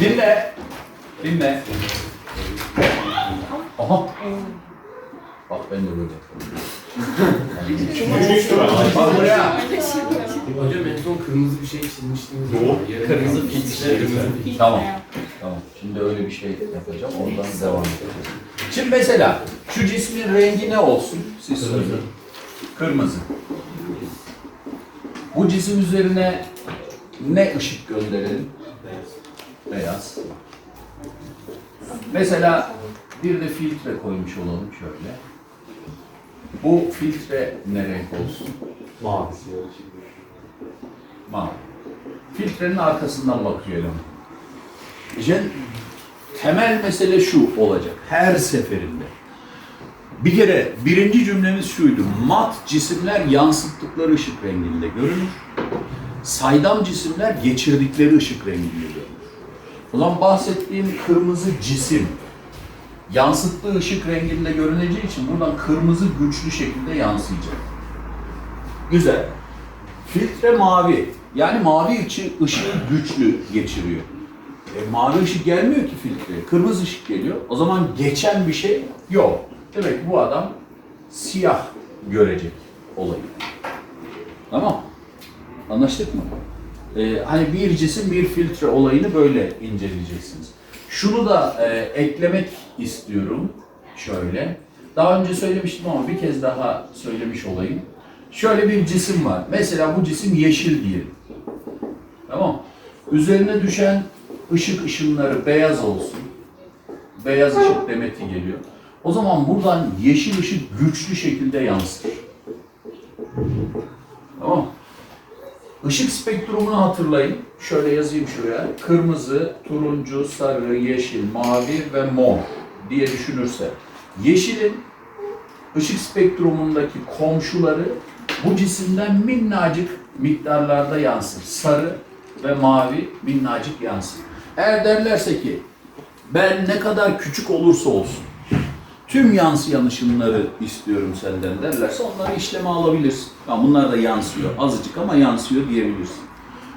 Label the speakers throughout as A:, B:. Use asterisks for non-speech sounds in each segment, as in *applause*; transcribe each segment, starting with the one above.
A: Dinle. Dinle. Aha. Bak ben de böyle. Bak buraya.
B: Hocam en son kırmızı bir şey çizmiştiniz.
C: Doğru.
B: Kırmızı filtre.
A: Tamam. Tamam. Şimdi öyle bir şey yapacağım. Ondan devam edeceğim. Şimdi mesela şu cismin rengi ne olsun? Siz söyleyin. Kırmızı. Bu cisim üzerine ne ışık gönderelim? Beyaz. Mesela bir de filtre koymuş olalım şöyle. Bu filtre ne renk olsun?
C: Mavi.
A: Mavi. Filtrenin arkasından bakıyor eleman. İşte temel mesele şu olacak her seferinde. Bir kere birinci cümlemiz şuydu. Mat cisimler yansıttıkları ışık renginde görünür. Saydam cisimler geçirdikleri ışık renginde görünür. Zaman bahsettiğim kırmızı cisim yansıttığı ışık renginde görüneceği için buradan kırmızı güçlü şekilde yansıyacak. Güzel. Filtre mavi. Yani mavi ışığı, ışığı güçlü geçiriyor. E, mavi ışık gelmiyor ki filtreye. Kırmızı ışık geliyor. O zaman geçen bir şey yok. Demek bu adam siyah görecek olayı. Tamam. Anlaştık mı? Ee, hani bir cisim bir filtre olayını böyle inceleyeceksiniz. Şunu da e, eklemek istiyorum. Şöyle. Daha önce söylemiştim ama bir kez daha söylemiş olayım. Şöyle bir cisim var. Mesela bu cisim yeşil diyelim. Tamam. Üzerine düşen ışık ışınları beyaz olsun. Beyaz ışık demeti geliyor. O zaman buradan yeşil ışık güçlü şekilde yansır. Tamam. Işık spektrumunu hatırlayın. Şöyle yazayım şuraya. Kırmızı, turuncu, sarı, yeşil, mavi ve mor diye düşünürse. Yeşilin ışık spektrumundaki komşuları bu cisimden minnacık miktarlarda yansır. Sarı ve mavi minnacık yansır. Eğer derlerse ki ben ne kadar küçük olursa olsun tüm yansıyan ışınları istiyorum senden derlerse onları işleme alabilirsin. Ya bunlar da yansıyor. Azıcık ama yansıyor diyebilirsin.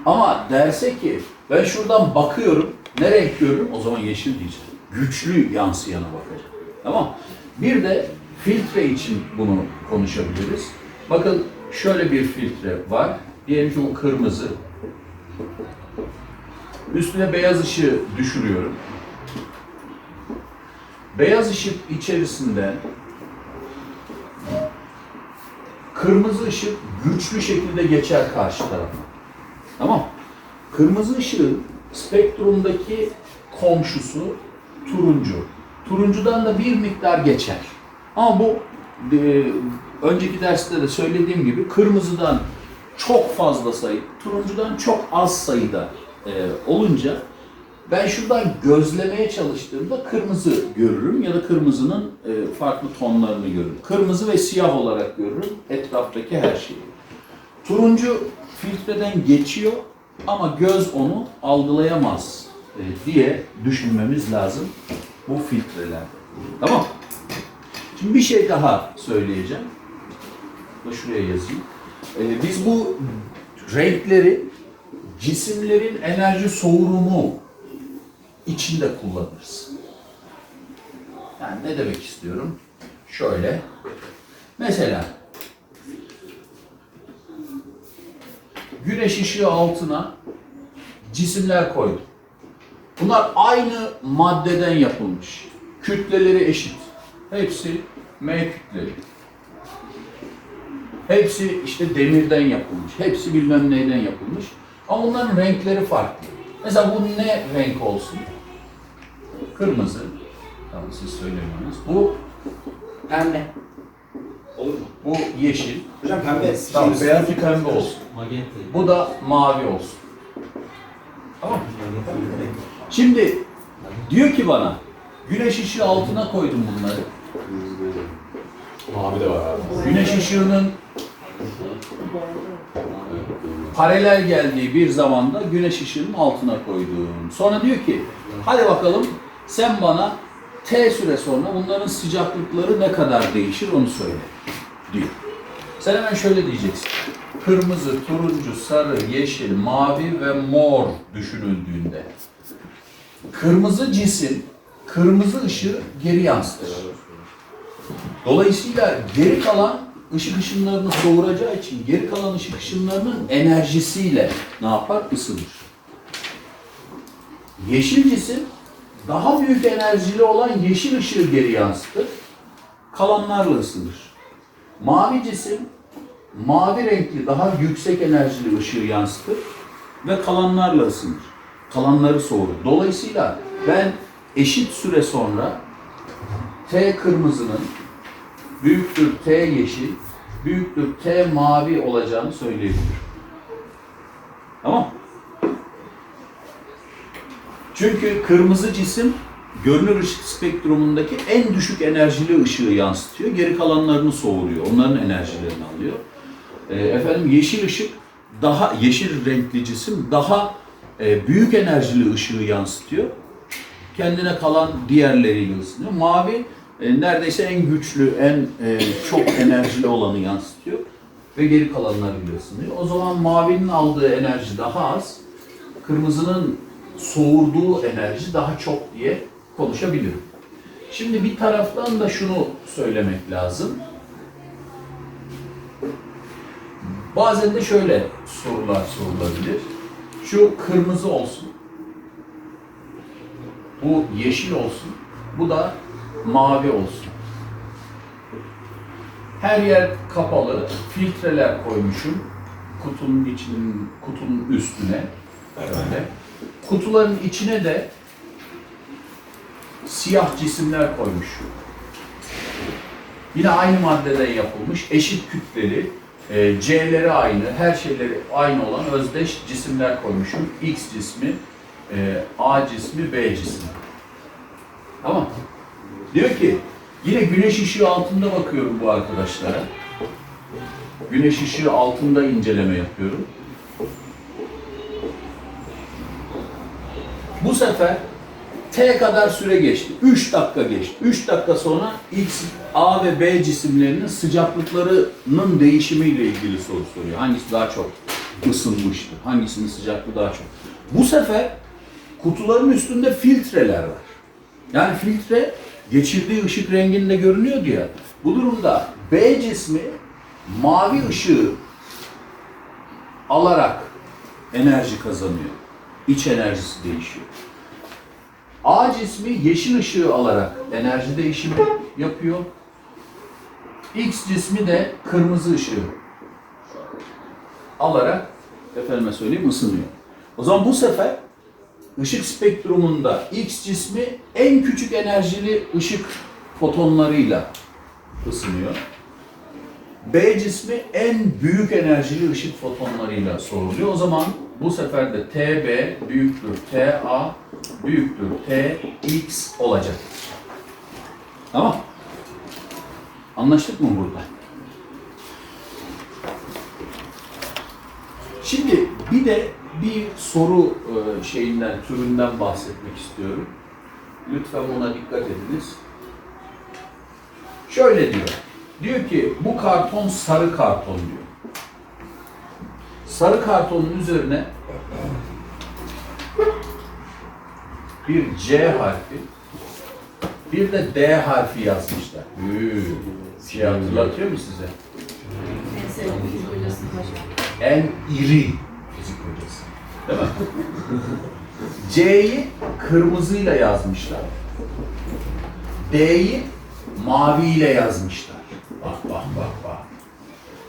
A: Ama derse ki ben şuradan bakıyorum ne renk o zaman yeşil diyeceğim. Güçlü yansıyana bakacağım. Tamam. Bir de filtre için bunu konuşabiliriz. Bakın şöyle bir filtre var. Diyelim ki bu kırmızı. Üstüne beyaz ışığı düşürüyorum. Beyaz ışık içerisinde kırmızı ışık güçlü şekilde geçer karşı tarafa. Tamam. Kırmızı ışığın spektrumdaki komşusu turuncu. Turuncudan da bir miktar geçer. Ama bu e, önceki derste de söylediğim gibi kırmızıdan çok fazla sayı, turuncudan çok az sayıda e, olunca ben şuradan gözlemeye çalıştığımda kırmızı görürüm ya da kırmızının e, farklı tonlarını görürüm. Kırmızı ve siyah olarak görürüm etraftaki her şeyi. Turuncu filtreden geçiyor ama göz onu algılayamaz e, diye düşünmemiz lazım bu filtreler. Tamam. Şimdi bir şey daha söyleyeceğim. Da şuraya yazayım. E, biz bu renkleri cisimlerin enerji soğurumu içinde kullanırız. Yani ne demek istiyorum? Şöyle. Mesela güneş ışığı altına cisimler koydum. Bunlar aynı maddeden yapılmış. Kütleleri eşit. Hepsi M kütleli. Hepsi işte demirden yapılmış. Hepsi bilmem neyden yapılmış. Ama bunların renkleri farklı. Mesela bu ne renk olsun? Kırmızı. Tamam siz söylemiyorsunuz. Bu
C: Pembe. Olur mu?
A: bu yeşil.
C: Hocam pembe.
A: Tamam beyaz bir pembe olsun.
B: Magenta.
A: Bu da mavi olsun. Tamam mı? Şimdi diyor ki bana güneş ışığı altına koydum bunları.
C: Mavi de var abi.
A: Güneş ışığının paralel geldiği bir zamanda güneş ışığının altına koydum. Sonra diyor ki hadi bakalım sen bana T süre sonra bunların sıcaklıkları ne kadar değişir onu söyle diyor. Sen hemen şöyle diyeceksin. kırmızı, turuncu, sarı, yeşil, mavi ve mor düşünüldüğünde kırmızı cisim kırmızı ışığı geri yansıtır. Dolayısıyla geri kalan ışık ışınlarını soğuracağı için geri kalan ışık ışınlarının enerjisiyle ne yapar? Isınır. Yeşil cisim daha büyük enerjili olan yeşil ışığı geri yansıtır. Kalanlarla ısınır. Mavi cisim mavi renkli daha yüksek enerjili ışığı yansıtır ve kalanlarla ısınır. Kalanları soğurur. Dolayısıyla ben eşit süre sonra T kırmızının büyüktür T yeşil, büyüktür T mavi olacağını söyleyebilirim. Tamam Çünkü kırmızı cisim görünür ışık spektrumundaki en düşük enerjili ışığı yansıtıyor. Geri kalanlarını soğuruyor. Onların enerjilerini alıyor. Ee, efendim yeşil ışık daha yeşil renkli cisim daha e, büyük enerjili ışığı yansıtıyor. Kendine kalan diğerleriyle ısınıyor. Mavi e, neredeyse en güçlü, en e, çok enerjili olanı yansıtıyor ve geri kalanlarıyla ısınıyor. O zaman mavinin aldığı enerji daha az, kırmızının soğurduğu enerji daha çok diye konuşabilirim. Şimdi bir taraftan da şunu söylemek lazım. Bazen de şöyle sorular sorulabilir. Şu kırmızı olsun. Bu yeşil olsun. Bu da mavi olsun. Her yer kapalı. Filtreler koymuşum. Kutunun içinin, kutunun üstüne. Böyle. Kutuların içine de siyah cisimler koymuşum. Yine aynı maddeden yapılmış, eşit kütleli, e, C'leri aynı, her şeyleri aynı olan özdeş cisimler koymuşum. X cismi, e, A cismi, B cismi. Tamam. Diyor ki, yine güneş ışığı altında bakıyorum bu arkadaşlara. Güneş ışığı altında inceleme yapıyorum. Sefer T kadar süre geçti. 3 dakika geçti. 3 dakika sonra X, A ve B cisimlerinin sıcaklıklarının değişimiyle ilgili soru soruyor. Hangisi daha çok ısınmıştı? Hangisinin sıcaklığı daha çok? Bu sefer kutuların üstünde filtreler var. Yani filtre geçirdiği ışık renginde görünüyordu ya. Bu durumda B cismi mavi ışığı alarak enerji kazanıyor. İç enerjisi değişiyor. A cismi yeşil ışığı alarak enerji değişimi yapıyor. X cismi de kırmızı ışığı alarak efendime söyleyeyim ısınıyor. O zaman bu sefer ışık spektrumunda X cismi en küçük enerjili ışık fotonlarıyla ısınıyor. B cismi en büyük enerjili ışık fotonlarıyla soruluyor. O zaman bu sefer de TB büyüktür TA büyüktür TX olacaktır. Tamam. Anlaştık mı burada? Şimdi bir de bir soru e, şeyinden, türünden bahsetmek istiyorum. Lütfen buna dikkat ediniz. Şöyle diyor. Diyor ki bu karton sarı karton diyor. Sarı kartonun üzerine bir C harfi, bir de D harfi yazmışlar. Hü, şey hatırlatıyor mu size?
D: En
A: iri fizik hocası. Değil mi? *laughs* C'yi kırmızıyla yazmışlar. D'yi maviyle yazmışlar. Bak bak bak bak.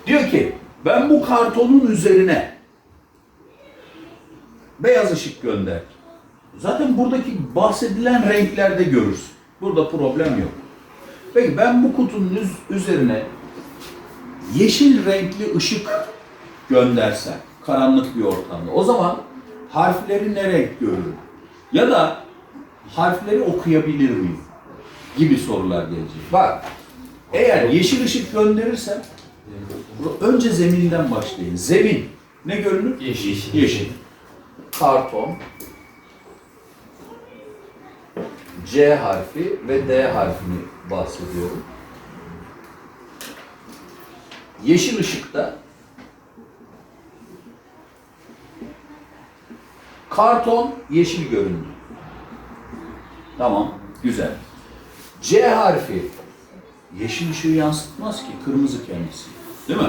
A: Diyor ki ben bu kartonun üzerine beyaz ışık gönder. Zaten buradaki bahsedilen renklerde görürsün. Burada problem yok. Peki ben bu kutunun üz- üzerine yeşil renkli ışık göndersem karanlık bir ortamda o zaman harfleri ne renk görürüm? Ya da harfleri okuyabilir miyim? Gibi sorular gelecek. Bak eğer yeşil ışık gönderirsem Önce zeminden başlayın. Zemin ne görünür?
B: Yeşil.
A: Yeşil. Karton, C harfi ve D harfini bahsediyorum. Yeşil ışıkta karton yeşil göründü. Tamam, güzel. C harfi yeşil ışığı yansıtmaz ki, kırmızı kendisi. Değil mi?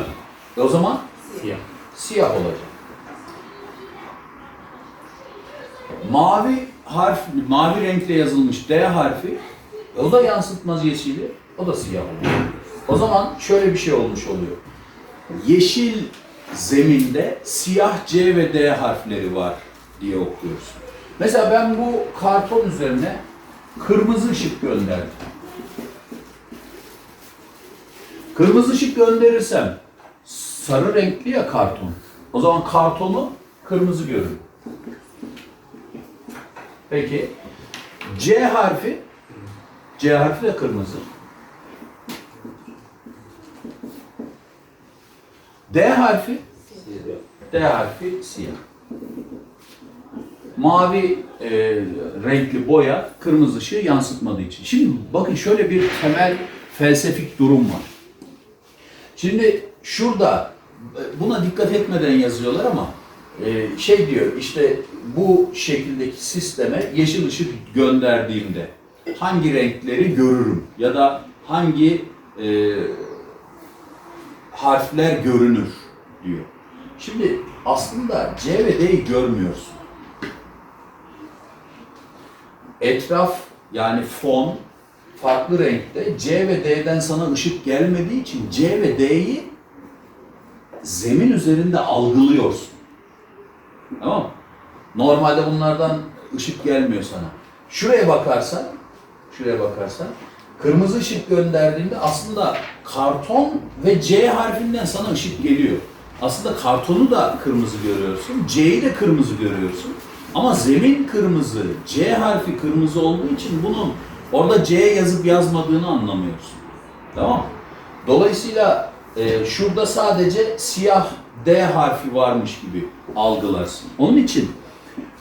A: E o zaman
C: Siyah.
A: siyah olacak. Mavi harf, mavi renkle yazılmış D harfi, o da yansıtmaz yeşili, o da siyah oluyor. O zaman şöyle bir şey olmuş oluyor. Yeşil zeminde siyah C ve D harfleri var diye okuyoruz. Mesela ben bu karton üzerine kırmızı ışık gönderdim. Kırmızı ışık gönderirsem sarı renkli ya karton. O zaman kartonu kırmızı görün. Peki C harfi C harfi de kırmızı. D harfi D harfi siyah. Mavi e, renkli boya kırmızı ışığı yansıtmadığı için. Şimdi bakın şöyle bir temel felsefik durum var. Şimdi şurada buna dikkat etmeden yazıyorlar ama e, şey diyor işte bu şekildeki sisteme yeşil ışık gönderdiğimde hangi renkleri görürüm ya da hangi e, harfler görünür diyor. Şimdi aslında C ve D'yi görmüyorsun. Etraf yani fon farklı renkte. C ve D'den sana ışık gelmediği için C ve D'yi zemin üzerinde algılıyorsun. Tamam mı? Normalde bunlardan ışık gelmiyor sana. Şuraya bakarsan, şuraya bakarsan kırmızı ışık gönderdiğinde aslında karton ve C harfinden sana ışık geliyor. Aslında kartonu da kırmızı görüyorsun, C'yi de kırmızı görüyorsun. Ama zemin kırmızı, C harfi kırmızı olduğu için bunun orada C yazıp yazmadığını anlamıyorsun. Tamam? Dolayısıyla e, şurada sadece siyah D harfi varmış gibi algılarsın. Onun için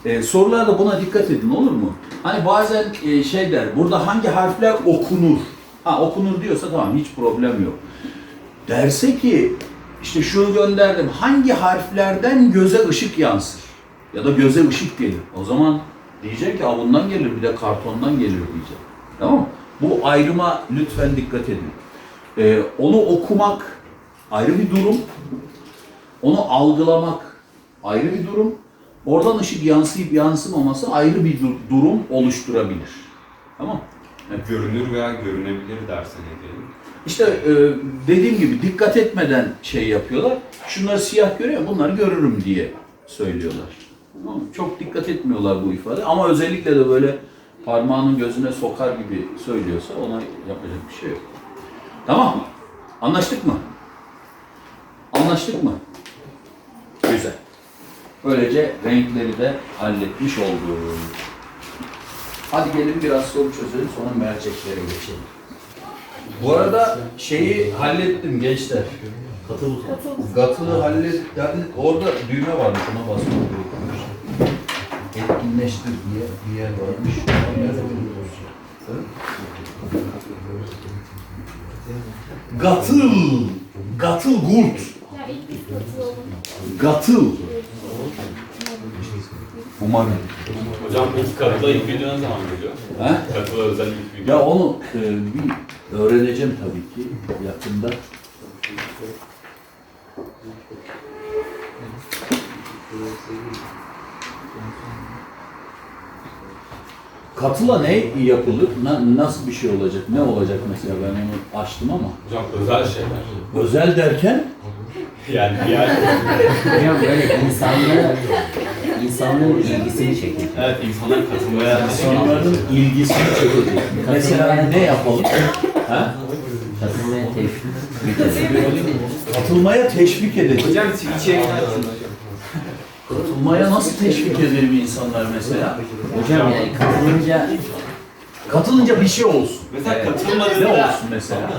A: e, sorularda buna dikkat edin olur mu? Hani bazen e, şey der, burada hangi harfler okunur? Ha okunur diyorsa tamam hiç problem yok. Derse ki işte şunu gönderdim, hangi harflerden göze ışık yansır? Ya da göze ışık gelir. O zaman diyecek ki "Aa, bundan gelir bir de kartondan gelir diyecek. Tamam mı? Bu ayrıma lütfen dikkat edin. Ee, onu okumak ayrı bir durum. Onu algılamak ayrı bir durum. Oradan ışık yansıyıp yansımaması ayrı bir dur- durum oluşturabilir. Tamam mı?
E: Yani görünür veya görünebilir derse ne diyelim?
A: İşte e, dediğim gibi dikkat etmeden şey yapıyorlar. Şunları siyah görüyor, bunları görürüm diye söylüyorlar. Tamam mı? Çok dikkat etmiyorlar bu ifade ama özellikle de böyle parmağının gözüne sokar gibi söylüyorsa ona yapacak bir şey yok. Tamam mı? Anlaştık mı? Anlaştık mı? Güzel. Böylece renkleri de halletmiş olduk. Hadi gelin biraz soru çözelim sonra merceklere geçelim. Bu arada şeyi hallettim gençler.
C: Katıl.
A: Gatılı hallet, hallet- orada düğme varmış ona basmak. Etkinleştir diye bir yer varmış. Gatıl, gatıl gurt,
D: ilk
A: gatıl. Umarım.
E: Hocam peki katıla ilk video ne zaman geliyor?
A: He?
E: Katıla özel ilk video.
A: Ya onu e, bir öğreneceğim tabii ki yakında. Katıla ne yapılır? Na- nasıl bir şey olacak? Ne olacak mesela ben onu açtım ama.
E: Hocam özel şeyler.
A: Özel derken
E: Yani diğer...
C: Hocam böyle insanlara insanların ilgisini çekiyor.
E: evet insanlar katılmaya...
A: insanların ilgisini çekecek. Mesela ne yapalım? Ha?
C: Katılmaya teşvik.
A: Katılmaya teşvik edecek.
B: Hocam Twitch'e.
A: Katılmaya nasıl teşvik edelim insanlar mesela?
C: Hocam yani katılınca
A: Katılınca bir şey olsun.
E: Mesela
A: Ne
E: katılmadığında...
A: olsun mesela?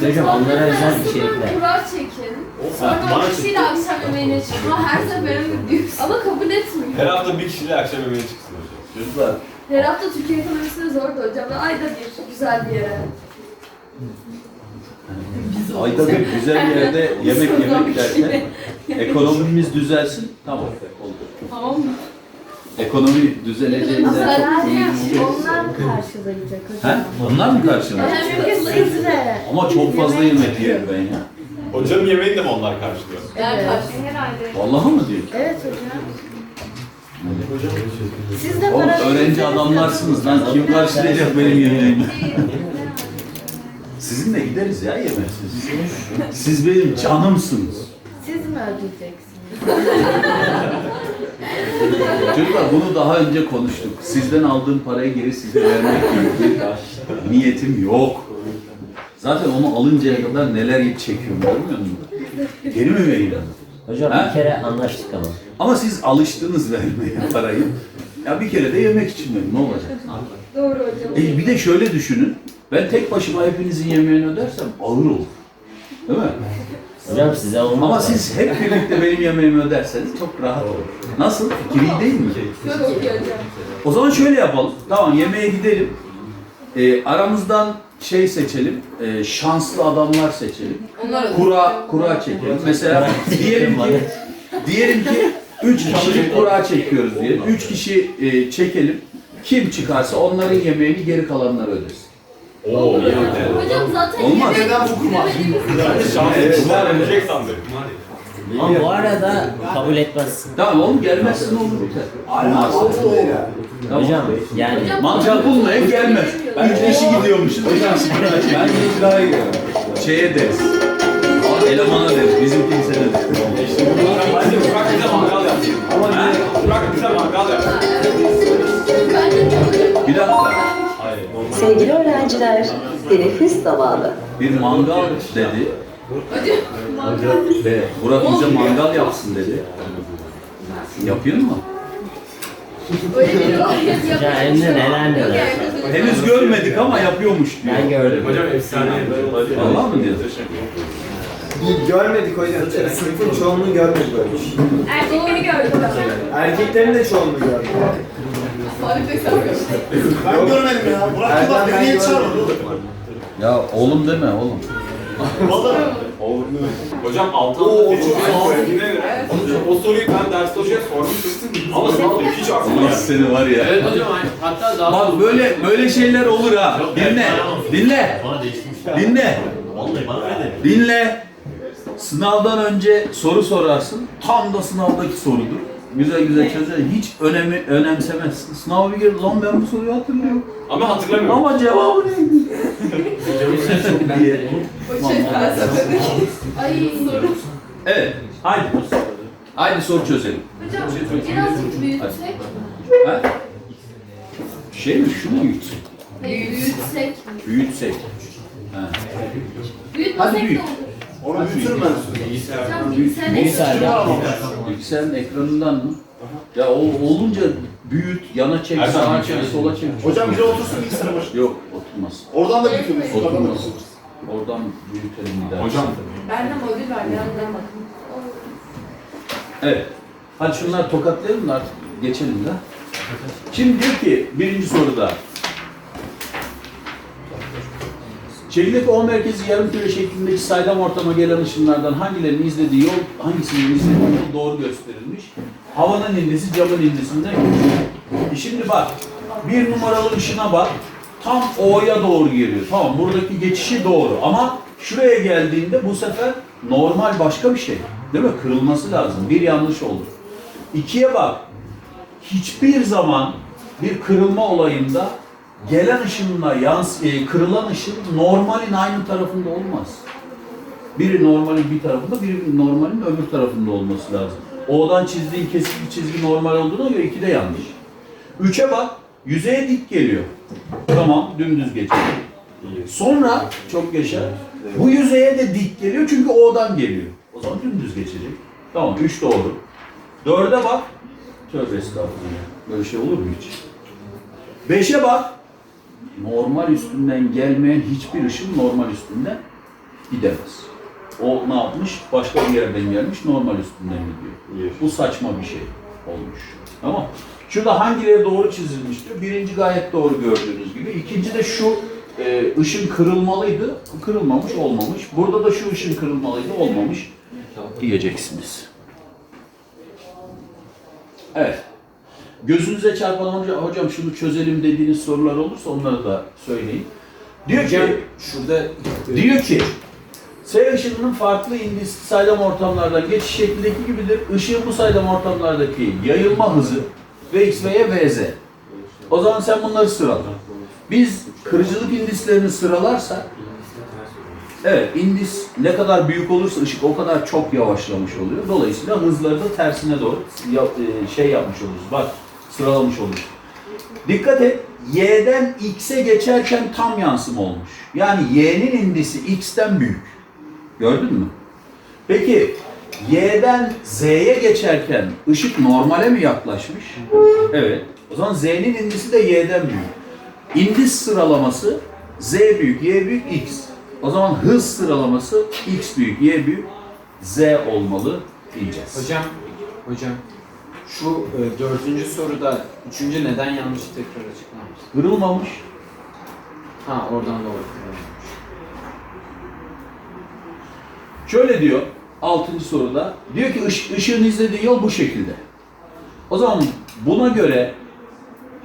C: hocam onlara özel içerikler.
D: Kura çekin. Sonra o kişiyle akşam yemeğine çıkın. Ama her seferinde diyorsun. Ama kabul etmiyor.
E: Her hafta bir kişiyle akşam yemeğe çıksın hocam.
A: Çocuklar
D: Her hafta Türkiye ekonomisine zor da hocam. Ayda bir güzel bir yere.
A: Ayda bir güzel bir yerde *laughs* yemek yemek derken ekonomimiz düzelsin. Tamam. Oldu.
D: Tamam mı?
A: Ekonomi düzeleceğinden çok emin
F: Onlar mı karşılayacak
A: He?
F: hocam?
A: Onlar mı karşılar?
F: Çünkü siz de.
A: Ama çok fazla yemek yerim ben ya.
E: Hocanın yemeğini de mi onlar karşılıyor?
F: Evet.
A: Vallahi mı diyor?
F: Evet hocam. Siz de
A: Oğlum
F: para
A: öğrenci adamlarsınız lan. Kim karşılayacak benim yemeğimi? Sizinle gideriz ya yemeksiz. Siz benim canımsınız.
F: Siz mi ödeyeceksiniz?
A: Çocuklar bunu daha önce konuştuk. Sizden aldığım parayı geri size vermek gibi bir niyetim yok. Zaten onu alıncaya kadar neler yiyip çekiyorum görmüyor musun? Geri mi vereyim?
C: Hocam
A: Ha?
C: bir kere anlaştık ama.
A: Ama siz alıştınız vermeye parayı. Ya bir kere de yemek için verin ne olacak?
D: Doğru hocam.
A: E bir de şöyle düşünün. Ben tek başıma hepinizin yemeğini ödersem ağır olur. Değil mi?
C: Hocam size olmaz.
A: Ama siz hep birlikte benim yemeğimi öderseniz çok rahat olur. Nasıl? Fikir iyi değil mi?
D: Çok iyi hocam.
A: O zaman şöyle yapalım. Tamam yemeğe gidelim. Ee, aramızdan şey seçelim. e, şanslı adamlar seçelim.
D: Onlar
A: Kura kura çekelim. Mesela diyelim ki diyelim ki 3 kişilik kura çekiyoruz diyelim. 3 kişi e, çekelim. Kim çıkarsa onların yemeğini geri kalanlar ödesin.
E: Oo iyi.
D: Hocam zaten
A: Olmaz.
D: yemek
A: Neden bu kumar?
E: Ben de şanslı kızlar ölecek sandım.
C: Ama bu arada kabul etmez.
A: Tamam oğlum gelmezsin olur biter. Olmaz. Tamam.
C: Hocam yani
A: Mancal bulmayan gelmez. Üç kişi gidiyormuş. Hocam ben itiraya gidiyorum. Şeye deriz. Elemana deriz. Bizim kimse deriz.
E: Bence Burak bize mangal yapsın. Ama Burak bize mangal yapsın.
D: Bence de hocam.
A: Bir dakika.
G: Sevgili öğrenciler, teneffüs zamanı.
A: Bir mangal dedi. Ve Burak bize mangal yapsın dedi. Yapıyor mu?
D: Bir
C: hocam
D: yapıyor.
C: hem de neler neler.
A: Henüz görmedik ama yapıyormuş diyor.
C: Ben gördüm.
B: Hocam efsane.
A: Allah mı diyorsun?
H: Görmedik hocam. Sınıfın çoğunluğu görmedi böyle bir şey.
D: Erkekleri gördüm ben.
H: Erkeklerin de çoğunluğu görmedi.
D: Sen.
I: Ben görmedim ya. Burak Yılmaz
H: ben
I: beni niye çağırmadı?
A: Ya oğlum deme oğlum.
I: Vallahi.
E: Hocam altı
I: çok sağ ol.
E: göre o soruyu ben ders hocaya sormuştum. Ama sınavda hiç aklıma
A: Allah
E: gelmedi.
A: seni var ya.
B: Evet hocam hatta daha
A: Bak böyle böyle şeyler olur ha. Dinle. Dinle. Dinle. Dinle. Sınavdan önce soru sorarsın. Tam da sınavdaki sorudur. Güzel güzel çözer. Hiç önemi önemsemezsin. Sınava bir gir. Lan ben bu soruyu hatırlıyorum.
E: Ama hatırlamıyorum.
A: Ama cevabı neydi? diye. *laughs*
D: O şey felsefedeki. Ay soru.
A: Evet. Haydi. Haydi soru çözelim.
D: Hocam birazcık büyütsek.
A: Ha? Şey mi? Şunu büyütsek.
D: Hayır büyütsek.
A: Büyütsek. Ha.
D: Büyütmesek
A: Hadi
D: de
A: büyüt.
D: olur.
I: Onu büyütürüm ben size.
D: Hocam bilgisayar
C: Bilgisayarda.
A: Bilgisayarın ekranından mı? Ya o olunca büyüt, yana çek,
E: Her
A: sağa çek,
E: büyüt.
A: sola çek.
I: Hocam biri otursun bilgisayara baş.
A: Yok, oturmaz.
I: Oradan da büyütürüz. Oradan da
A: Oturmaz.
I: büyütürüz.
A: Oradan büyütelim bir daha.
E: Hocam
D: Bende modül var yandan bakın.
A: Evet. Hadi şunları tokatlayalım da artık geçelim de. Şimdi diyor ki birinci soruda. Çekirdek O merkezi yarım küre şeklindeki saydam ortama gelen ışınlardan hangilerinin izlediği yol, hangisinin izlediği yol doğru gösterilmiş. Havanın indisi camın indisinden. E şimdi bak, bir numaralı ışına bak, tam O'ya doğru geliyor. Tamam, buradaki geçişi doğru ama şuraya geldiğinde bu sefer normal başka bir şey. Değil mi? Kırılması lazım. Bir yanlış oldu. İkiye bak, hiçbir zaman bir kırılma olayında gelen ışınla yans e, kırılan ışın normalin aynı tarafında olmaz. Biri normalin bir tarafında, biri normalin öbür tarafında olması lazım. O'dan çizdiğin kesik bir çizgi normal olduğuna göre iki de yanlış. Üçe bak, yüzeye dik geliyor. Tamam, dümdüz geçiyor. Sonra, çok yaşa, bu yüzeye de dik geliyor çünkü O'dan geliyor. O zaman dümdüz geçecek. Tamam, üç doğru. Dörde bak, tövbe estağfurullah. Böyle şey olur mu hiç? Beşe bak, normal üstünden gelmeyen hiçbir ışın normal üstünden gidemez. O ne yapmış? Başka bir yerden gelmiş, normal üstünden gidiyor. Bu saçma bir şey olmuş. Tamam Şurada hangileri doğru çizilmiş diyor. Birinci gayet doğru gördüğünüz gibi. İkinci de şu e, ışın kırılmalıydı. Kırılmamış, olmamış. Burada da şu ışın kırılmalıydı, olmamış. Diyeceksiniz. Evet. Gözünüze çarpan hocam, hocam şunu çözelim dediğiniz sorular olursa onları da söyleyin. Diyor
B: Hocam
A: ki,
B: şurada
A: diyor ki S ışınının farklı indis saydam ortamlardan geçiş şeklindeki gibidir. Işığın bu saydam ortamlardaki yayılma hızı Vx ve Y, Vz. O zaman sen bunları sırala. Biz kırıcılık indislerini sıralarsak Evet, indis ne kadar büyük olursa ışık o kadar çok yavaşlamış oluyor. Dolayısıyla hızları da tersine doğru e, şey yapmış oluruz. Bak, sıralamış oluruz. Dikkat et, y'den x'e geçerken tam yansıma olmuş. Yani y'nin indisi x'ten büyük. Gördün mü? Peki y'den z'ye geçerken ışık normale mi yaklaşmış? Evet. O zaman z'nin indisi de y'den büyük. İndis sıralaması z büyük, y büyük, x. O zaman hız sıralaması x büyük, y büyük, z olmalı diyeceğiz.
B: hocam hocam şu e, dördüncü soruda üçüncü neden yanlış tekrar açıklar mısın?
A: Kırılmamış.
B: Ha oradan doğru.
A: Şöyle diyor 6. soruda. Diyor ki ış, ışığın izlediği yol bu şekilde. O zaman buna göre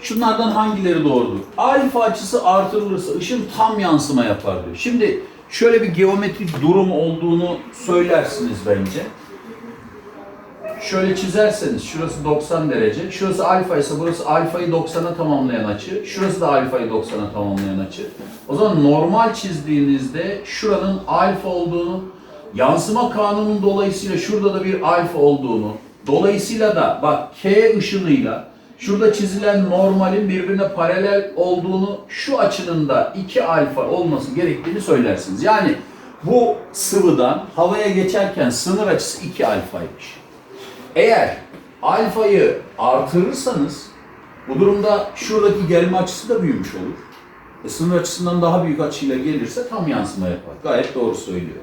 A: şunlardan hangileri doğrudur? Alfa açısı artırılırsa ışın tam yansıma yapar diyor. Şimdi şöyle bir geometrik durum olduğunu söylersiniz bence. Şöyle çizerseniz şurası 90 derece, şurası alfa ise burası alfayı 90'a tamamlayan açı, şurası da alfayı 90'a tamamlayan açı. O zaman normal çizdiğinizde şuranın alfa olduğunu, yansıma kanunun dolayısıyla şurada da bir alfa olduğunu, dolayısıyla da bak K ışınıyla şurada çizilen normalin birbirine paralel olduğunu, şu açının da 2 alfa olması gerektiğini söylersiniz. Yani bu sıvıdan havaya geçerken sınır açısı 2 alfaymış. Eğer alfayı artırırsanız bu durumda şuradaki gelme açısı da büyümüş olur. E, sınır açısından daha büyük açıyla gelirse tam yansıma yapar. Gayet doğru söylüyor.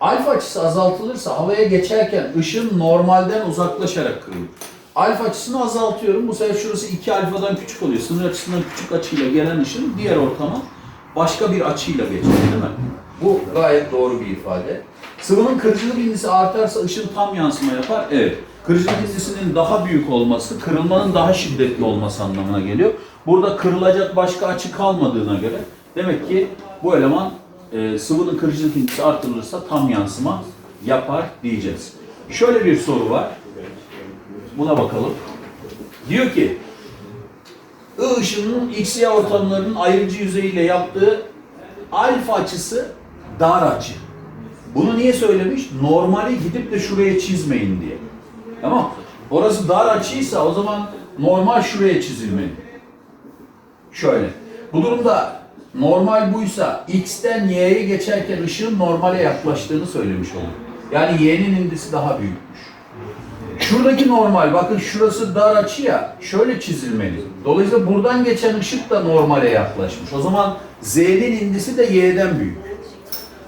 A: Alfa açısı azaltılırsa havaya geçerken ışın normalden uzaklaşarak kırılır. Alfa açısını azaltıyorum. Bu sefer şurası 2 alfadan küçük oluyor. Sınır açısından küçük açıyla gelen ışın diğer ortama başka bir açıyla geçer değil mi? Bu gayet doğru bir ifade. Sıvının kırıcılık indisi artarsa ışın tam yansıma yapar. Evet. Kırıcılık indisinin daha büyük olması, kırılmanın daha şiddetli olması anlamına geliyor. Burada kırılacak başka açı kalmadığına göre demek ki bu eleman e, sıvının kırıcılık indisi artırılırsa tam yansıma yapar diyeceğiz. Şöyle bir soru var. Buna bakalım. Diyor ki I ışınının X, Y ortamlarının ayrıcı yüzeyiyle yaptığı alfa açısı dar açı. Bunu niye söylemiş? Normali gidip de şuraya çizmeyin diye. Tamam. Orası dar açıysa o zaman normal şuraya çizilmeli. Şöyle. Bu durumda normal buysa x'ten y'ye geçerken ışığın normale yaklaştığını söylemiş olur. Yani y'nin indisi daha büyükmüş. Şuradaki normal, bakın şurası dar açı ya, şöyle çizilmeli. Dolayısıyla buradan geçen ışık da normale yaklaşmış. O zaman z'nin indisi de y'den büyük.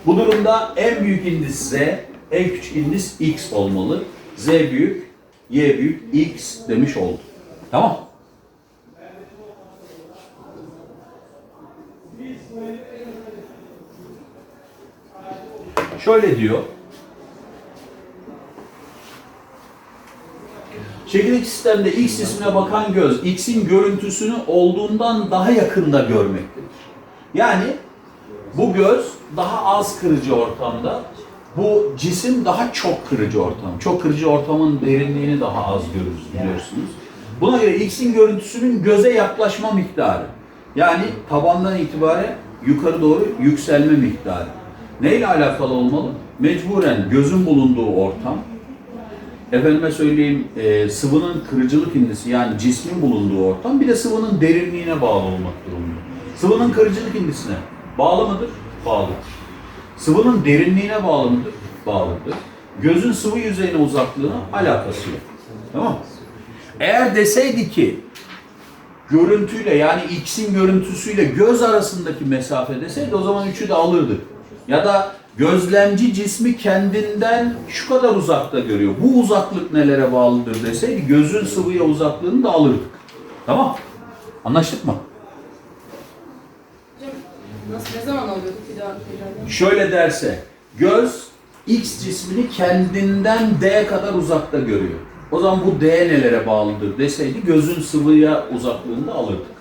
A: Bu durumda en büyük indis z, en küçük indis x olmalı. Z büyük, y büyük, x demiş olduk. Tamam. Şöyle diyor. Çekirdek sistemde X cismine bakan göz, X'in görüntüsünü olduğundan daha yakında görmektedir. Yani bu göz daha az kırıcı ortamda, bu cisim daha çok kırıcı ortam. Çok kırıcı ortamın derinliğini daha az görürüz biliyorsunuz. Buna göre X'in görüntüsünün göze yaklaşma miktarı. Yani tabandan itibaren yukarı doğru yükselme miktarı. Neyle alakalı olmalı? Mecburen gözün bulunduğu ortam, efendime söyleyeyim e, sıvının kırıcılık indisi yani cismin bulunduğu ortam bir de sıvının derinliğine bağlı olmak durumunda. Sıvının kırıcılık indisine bağlı mıdır? Bağlıdır. Sıvının derinliğine bağlı mıdır? Bağlıdır. Gözün sıvı yüzeyine uzaklığına alakası yok. Tamam? Eğer deseydi ki görüntüyle yani X'in görüntüsüyle göz arasındaki mesafe deseydi o zaman üçü de alırdı. Ya da gözlemci cismi kendinden şu kadar uzakta görüyor. Bu uzaklık nelere bağlıdır deseydi gözün sıvıya uzaklığını da alırdık. Tamam? Anlaştık mı?
D: Nasıl ne zaman daha?
A: Şöyle derse göz X cismini kendinden D kadar uzakta görüyor. O zaman bu D nelere bağlıdır deseydi gözün sıvıya uzaklığını da alırdık.